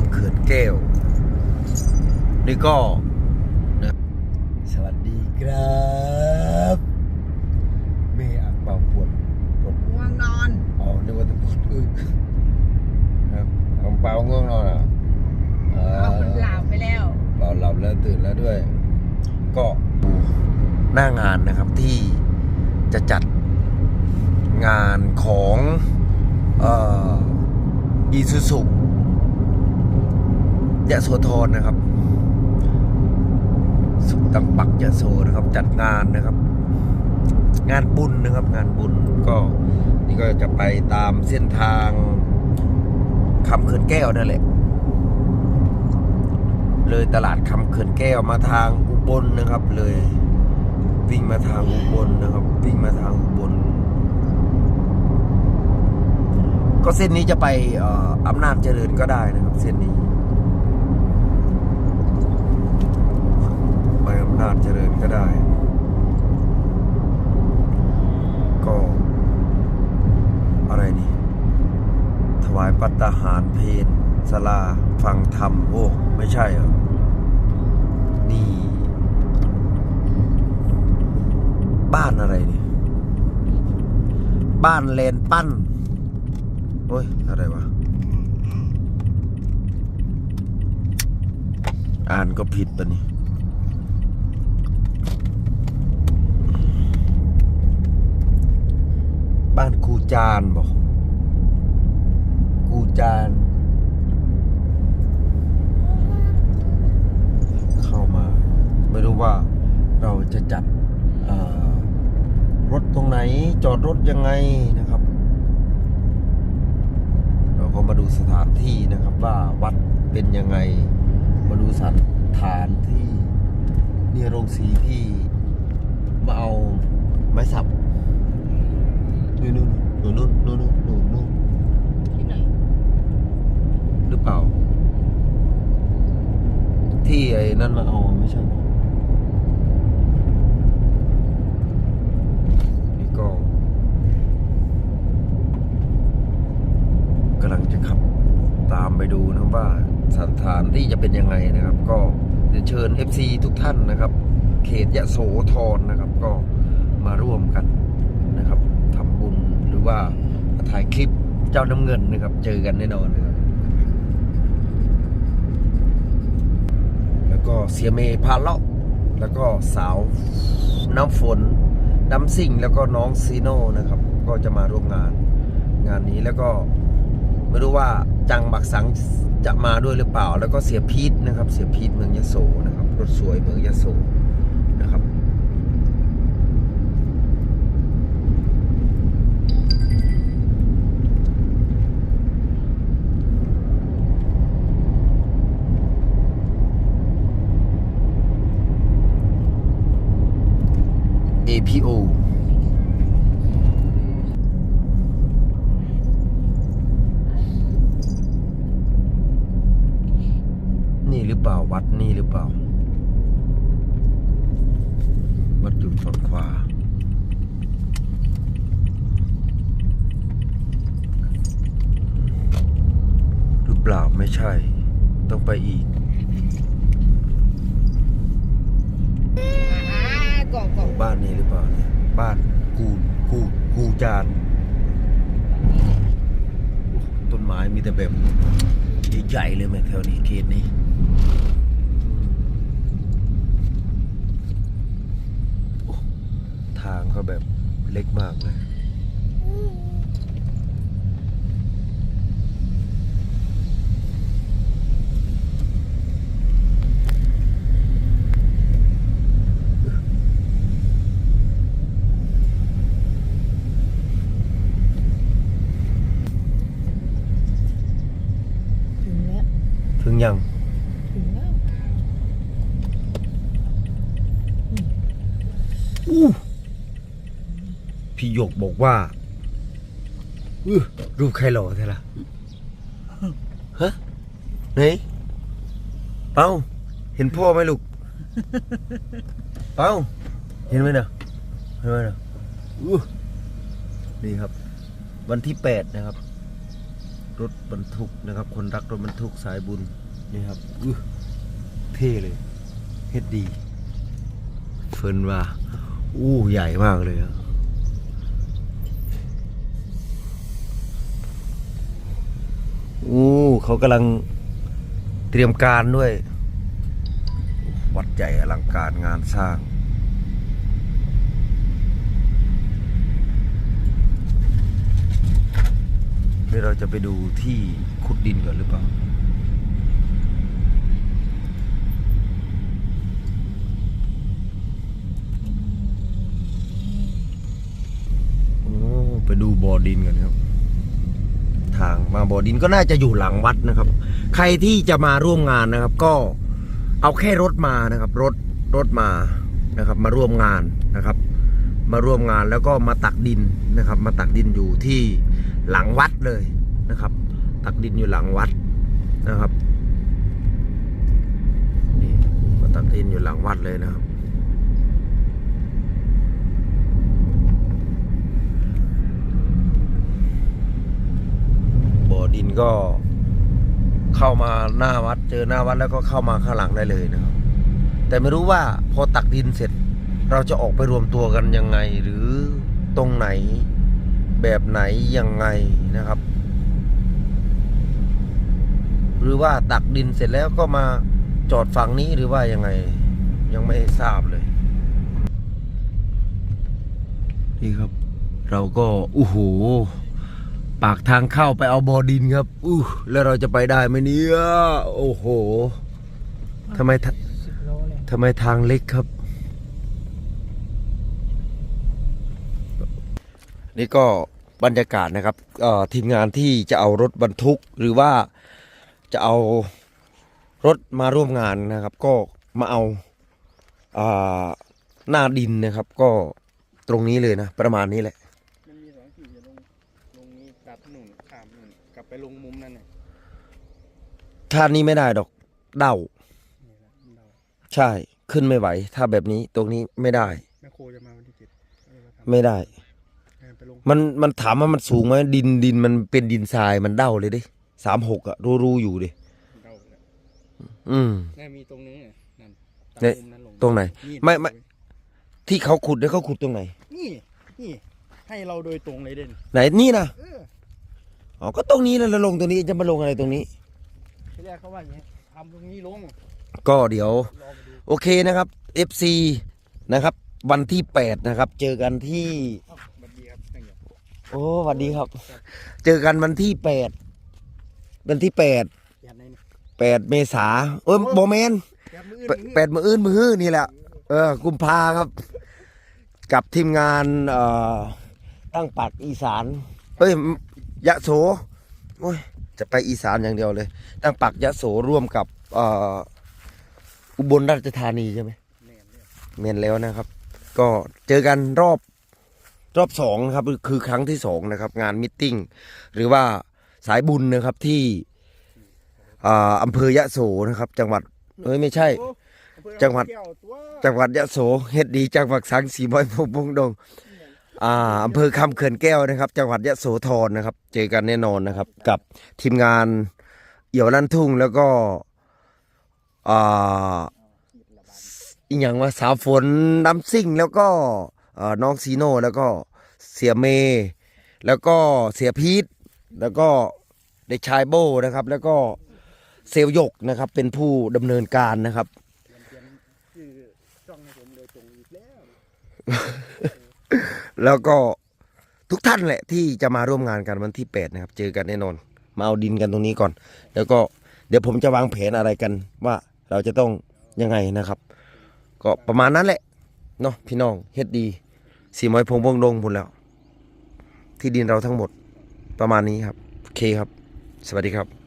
ำเขื่อนแก้ว นี่ก็นะสวัสดีครับแม่อ่างเปาปวดปวดง่วงนอนอ๋อนึกว่าจะปวดอึครับอ่างเปาง่วงนอนเหรอะเอาคนหลับไปแล้วเราหลับแล้วตื่นแล้วด้วย ก็ดูหน้างานนะครับที่จะจัดงานของเอ่ออีซูซุ ยะโสธรนะครับ สุตังปักยะโสนะครับ จัดงานนะครับ งานบุญนะครับ งานบุญก็นี่ก็จะไปตามเส้นทางคำเขื่อนแก้วนั่นแหละ เลยตลาดคำเขื่อนแก้วมาทางอุบลนะครับ เลย วิ่งมาทางอุบลนะครับ วิ่งมาทางอุบลก็เส้นนี้จะไปอออำนาจเจริญก็ได้นะครับ เส้นนี้ ไปอำ นาจเจริญก็ได้ ก็ อะไรนี่ ถวายปัตตาหารเพนสลา ฟังธรรม โอ้ ไม่ใช่เหรอ นี่ บ้านอะไรนี่ บ้านเลนปั้น โอ้ย อะไรวะอ่านก็ผิดปะนี่ บ้านกูจานบอกกูจาน เข้ามา ไม่รู้ว่าเราจะจัดรถตรงไหนจอดรถยังไงนะครับ เราก็มาดูสถานที่นะครับว่าวัดเป็นยังไง มาดูสถานที่นี่โรงสีที่มาเอาไม้สับ นู่นนู่นนู่นนู่นนู่นนู่นนู่นที่ไหนหรือเปล่า ที่ไอ้นั่นมาเอาไม่ใช่เหรอนี่ก็กำลังจะขับตามไปดูนะครับว่าสถานที่จะเป็นยังไงนะครับ ก็เรียนเชิญ FC ทุกท่านนะครับ เขตยะโสธรนะครับ ก็มาร่วมกันนะครับทำบุญห รือว่าถ่ายคลิปเจ้าน้ำเงินนะครับ เจอกันแน่นอนนะครับแล้วก็เสียเมพาเลาะแล้วก็สาวน้ำฝนน้ำสิ่งแล้วก็น้องซีโน่นะครับ ก็จะมาร่วมงานงานนี้แล้วก็ไม่รู้ว่าจังบักสังจะมาด้วยหรือเปล่า แล้วก็เสียพีทนะครับ เสียพีทเมืองยะโสนะครับรถสวยเมืองยะโสนะครับ APO นี่หรือเปล่าวัดนี่หรือเปล่า วัดอยู่ฝั่งขวาหรือเปล่าไม่ใช่ ต้องไปอีก บ้านนี้หรือเปล่าเนี่ยบ้านกูกูกูจานต้นไม้มีแต่แบบใหญ่ๆเลยแม่แถวนี้เขตนี้ทางเขาแบบเล็กมากเลย ถึงแล้ว ถึง ยังถึงแล้วอู้พี่หยกบอกว่าอื้อรูปใครหล่อเท่าล่ะฮะไหนเป้าเห็นพ่อไหมลูก เป้าเห็นไหมนะเห็นไหมนะอู้นี่ครับ วันที่แปดนะครับ รถบรรทุกนะครับ คนรักรถบรรทุกสายบุญ นี่ครับอื้อเท่เลยเฮ็ดดีเฟินว่า อู้ใหญ่มากเลยอะอู้เขากำลังเตรียมการด้วย วัดใหญ่อลังการงานสร้างเดี๋ยวเราจะไปดูที่ขุดดินก่อนหรือเปล่า โอ้ไป ดูบ่อดินกันครับ ทางมาบ่อดินก็น่าจะอยู่หลังวัดนะครับ ใครที่จะมาร่วมงานนะครับ ก็เอาแค่รถมานะครับ รถรถมานะครับ มาร่วมงานนะครับ มาร่วมงานแล้วก็มาตักดินนะครับ มาตักดินอยู่ที่หลังวัดเลยนะครับ ตักดินอยู่หลังวัดนะครับนี่มาตักดินอยู่หลังวัดเลยนะครับ บ่อ ดินก็เข้ามาหน้าวัด เจอหน้าวัดแล้วก็เข้ามาข้างหลังได้เลยนะครับ แต่ไม่รู้ว่าพอตักดินเสร็จเราจะออกไปรวมตัวกันยังไง หรือตรงไหนแบบไหนยังไงนะครับ หรือว่าตักดินเสร็จแล้วก็มาจอดฝั่งนี้หรือว่ายังไง ยังไม่ทราบเลยนี่ครับ เราก็อู้หู ปากทางเข้าไปเอาบอดินครับอู้แล้วเราจะไปได้ไหมเนี่ยโอ้โหทำไมทะสิบโลเลยทำไมทางเล็กครับ นี่ก็บรรยากาศนะครับเอ่อทีมงานที่จะเอารถบรรทุกหรือว่าจะเอารถมาร่วมงานนะครับ ก็มาเอาอ่าหน้าดินนะครับ ก็ตรงนี้เลยนะ ประมาณนี้แหละ มันมีสองที่จะลงลงนี้ตัดหนุนข้ามหนุนกลับ ไปลงมุมนั่นน่ะถ้านี้ไม่ได้ดอก เด้านี่แหละเราใช่ ขึ้นไม่ไหว ถ้าแบบนี้ตรงนี้ไม่ได้ แม่โคจะมาวันที่เจ็ดก็เลยมาทำไม่ได้ให้มันไปลงมันมันถามว่ามันสูงไหมดินดินมันเป็นดินทรายมันเด้าเลยดิสามหกอะรูรูอยู่ดิเราแหละอืมน่ามีตรงนึงน่ะนั่นตัดเนี่ยมุมนั้นลงตรงไหนนี่ไม่ไม่ ที่เขาขุดเนี่ยเขาขุดตรงไหน นี่นี่ให้เราโดยตรงเลยเด่นไหนนี่นะเออ อ๋อก็ตรงนี้แล้วเราลงตรงนี้จะมาลงอะไรตรงนี้ ที่แรกเขาว่าอย่างนี้ทำตรงนี้ลงก็เดี๋ยวรอมาดูโอเคนะครับ FC นะครับ วันที่ 8 นะครับ เจอกันที่เอ้าสวัสดีครับนั่งอยู่โอ้สวัสดีครับ เจอกันวันที่ 8 วันที่ 8 อย่าในนี่8 เมษาเอ้ยโบแมนอย่ามืออื่นแปแปดมืออื่นมือฮื้อนี่แหละ เออ กุมภาครับ กับทีมงานเอ่อตั้งปักอีสานเฮ้ย ยะโสโอ้ยจะไปอีสานอย่างเดียวเลยตั้งปักยะโสร่วมกับเอ่ออุบลราชธานีใช่ไหมแน่เนี่ยเมนแล้วนะครับ ก็เจอกันรอบรอบสองนะครับคือครั้งที่สองนะครับ งานมิทติ้งหรือว่าสายบุญนะครับที่อ่าอำเภอยะโสนะครับ จังหวัดเอ้ยไม่ใช่โอ้อำเภอจังหวัดแก้ตัวจังหวัดยะโสเฮ็ดดีจังหวัดสังสีบอยพงพงดง อ่าอำเภอคำเขื่อนแก้วนะครับ จังหวัดยะโสธรนะครับ เจอกันแน่นอนนะครับ กับทีมงานเอี่ยวลั่นทุ่งแล้วก็อ่าอีกอย่างว่าสาวฝนน้ำซิ่งแล้วก็น้องซีโน่แล้วก็เสียเม แล้วก็เสียพีทแล้วก็เด็กชายโบนะครับ แล้วก็เซลยกนะครับ เป็นผู้ดำเนินการนะครับ แล้วก็ทุกท่านแหละที่จะมาร่วมงานกันวันที่ 8 นะครับ เจอกันแน่นอน มาเอาดินกันตรงนี้ก่อน แล้วก็เดี๋ยวผมจะวางแผนอะไรกันว่าเราจะต้องยังไงนะครับ ก็ประมาณนั้นแหละเนาะพี่น้องเฮ็ดดีสีมอยพงพงดงหมดแล้ว ที่ดินเราทั้งหมดประมาณนี้ครับโอเคครับ สวัสดีครับ